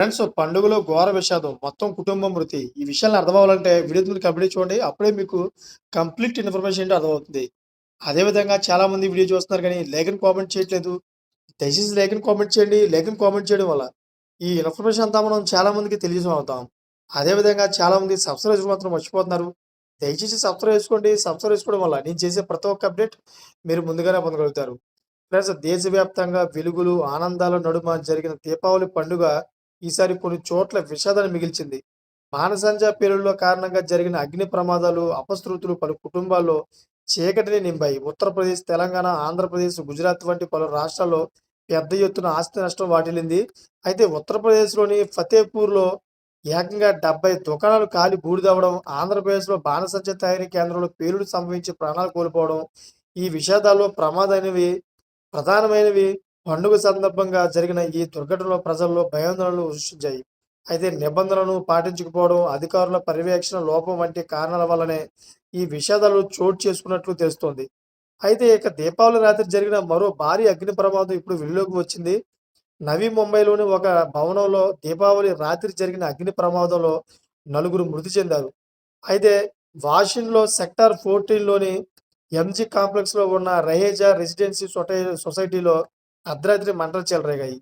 Friends పండుగలో ఘోర విషాదం మొత్తం కుటుంబం మృతి. ఈ విషయాలు అర్థమవ్వాలంటే వీడియో కంప్లీట్ చూడండి అప్పుడే మీకు కంప్లీట్ ఇన్ఫర్మేషన్ ఏంటో అర్థమవుతుంది. అదేవిధంగా చాలా మంది వీడియో చూస్తున్నారు కానీ లేఖను కామెంట్ చేయట్లేదు. దయచేసి లేఖను కామెంట్ చేయండి. లేఖను కామెంట్ చేయడం వల్ల ఈ ఇన్ఫర్మేషన్ అంతా మనం చాలా మందికి తెలియజేసం అదేవిధంగా చాలా మంది సబ్స్క్రైబ్ మాత్రం మర్చిపోతున్నారు. దయచేసి సబ్స్క్రైబ్ చేసుకోండి. సబ్స్క్రైబ్ చేసుకోవడం వల్ల నేను చేసే ప్రతి ఒక్క అప్డేట్ మీరు ముందుగానే పొందగలుగుతారు. ఫ్రెండ్స్ దేశవ్యాప్తంగా వెలుగులు ఆనందాల నడుమ జరిగిన దీపావళి పండుగ ఈసారి కొన్ని చోట్ల విషాదాన్ని మిగిల్చింది. బాణసంచా పేలుళ్ళ కారణంగా జరిగిన అగ్ని ప్రమాదాలు అపశృతులు పలు కుటుంబాల్లో చీకటిని నింపాయి. ఉత్తరప్రదేశ్ తెలంగాణ ఆంధ్రప్రదేశ్ గుజరాత్ వంటి పలు రాష్ట్రాల్లో పెద్ద ఎత్తున ఆస్తి నష్టం వాటిల్లింది. అయితే ఉత్తరప్రదేశ్లోని ఫతేపూర్లో ఏకంగా డెబ్బై దుకాణాలు కాలి బూడిదవ్వడం ఆంధ్రప్రదేశ్లో బాణసంచ తయారీ కేంద్రంలో పేలుడు సంభవించి ప్రాణాలు కోల్పోవడం ఈ విషాదాల్లో ప్రమాదమైనవి ప్రధానమైనవి పండుగ సందర్భంగా జరిగిన ఈ దుర్ఘటనలో ప్రజల్లో భయాందోళనలు సృష్టించాయి. అయితే నిబంధనలను పాటించకపోవడం అధికారుల పర్యవేక్షణ లోపం వంటి కారణాల వల్లనే ఈ విషాదాలు చోటు చేసుకున్నట్లు తెలుస్తోంది. అయితే ఇక దీపావళి రాత్రి జరిగిన మరో భారీ అగ్ని ప్రమాదం ఇప్పుడు వెలుగులోకి వచ్చింది. నవీ ముంబైలోని ఒక భవనంలో దీపావళి రాత్రి జరిగిన అగ్ని ప్రమాదంలో నలుగురు మృతి చెందారు. అయితే వాషిన్లో సెక్టార్ ఫోర్టీన్లోని ఎంజీ కాంప్లెక్స్లో ఉన్న రహేజా రెసిడెన్సీ సొటై సొసైటీలో అర్ధరాత్రి మంటలు చెలరేగాయి